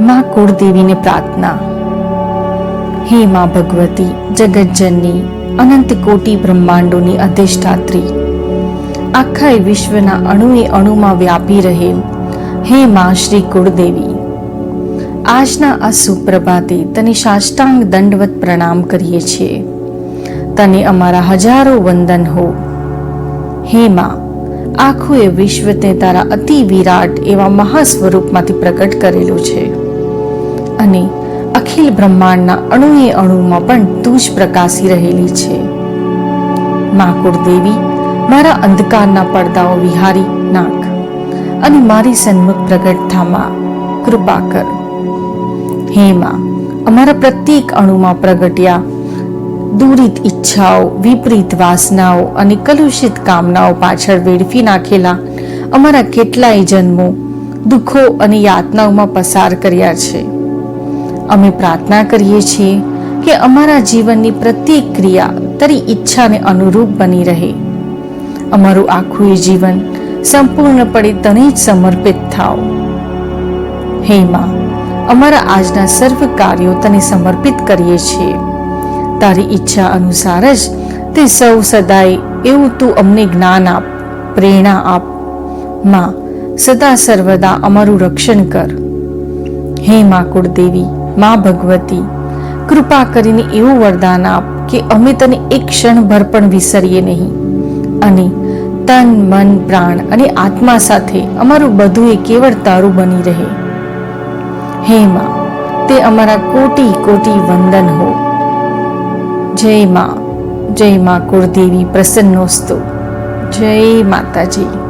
માં કુળદેવીને પ્રાર્થના. હે માં ભગવતી જગતજનની અનંત કોટી બ્રહ્માંડોની અધિષ્ઠાત્રી. આખા વિશ્વના અણુએ અણુમાં વ્યાપી રહેલ. હે માં શ્રી કુળદેવી. આજના આ સુપ્રભાતે તને સાષ્ટાંગ દંડવત પ્રણામ કરીએ છીએ. તને અમારા હજારો વંદન હો. હે માં આખું એ વિશ્વ તે તારા અતિ વિરાટ એવા મહા સ્વરૂપમાંથી પ્રગટ કરેલું છે. અને અખિલ બ્રહ્માંડના અણુએ અણુમાં પણ તું જ પ્રકાશી રહેલી છે. મા કુળદેવી, મારા અંધકારના પડદાઓ વિહારી નાખ અને મારી સન્મુખ પ્રગટ થામાં કૃપા કર. હે માં, અમારા પ્રત્યેક અણુમાં પ્રગટ્યા દૂરિત ઈચ્છાઓ, વિપરીત વાસનાઓ અને કલુષિત કામનાઓ પાછળ વેડફી નાખેલા અમારા કેટલાય જન્મો દુઃખો અને યાતનાઓમાં પસાર કર્યા છે. અમે પ્રાર્થના કરીએ છીએ કે અમારા જીવનની પ્રત્યેક ક્રિયા તારી ઈચ્છાને અનુરૂપ બની રહે. અમારું આખું જીવન સંપૂર્ણપણે તને જ સમર્પિત થાઓ. હે માં, અમારા આજના સર્વ કાર્યો તને સમર્પિત કરીએ છીએ. તારી ઈચ્છા અનુસાર જ તે સૌ સદાય એવું તું અમને જ્ઞાન આપ, પ્રેરણા આપ. માં, સદા સર્વદા અમારું રક્ષણ કર. હે મા કુળદેવી, મા ભગવતી, કૃપા કરીને એવું વરદાન આપ કે અમે તને એક ક્ષણભર પણ વિસરીએ નહીં. અને તન, મન, પ્રાણ અને આત્મા સાથે અમારું બધું એ કેવળ તારું બની રહે. હે માં, તે અમારા કોટી કોટી વંદન હો. જય માં જય માં કુળદેવી પ્રસન્નોસ્તુ જય માતાજી.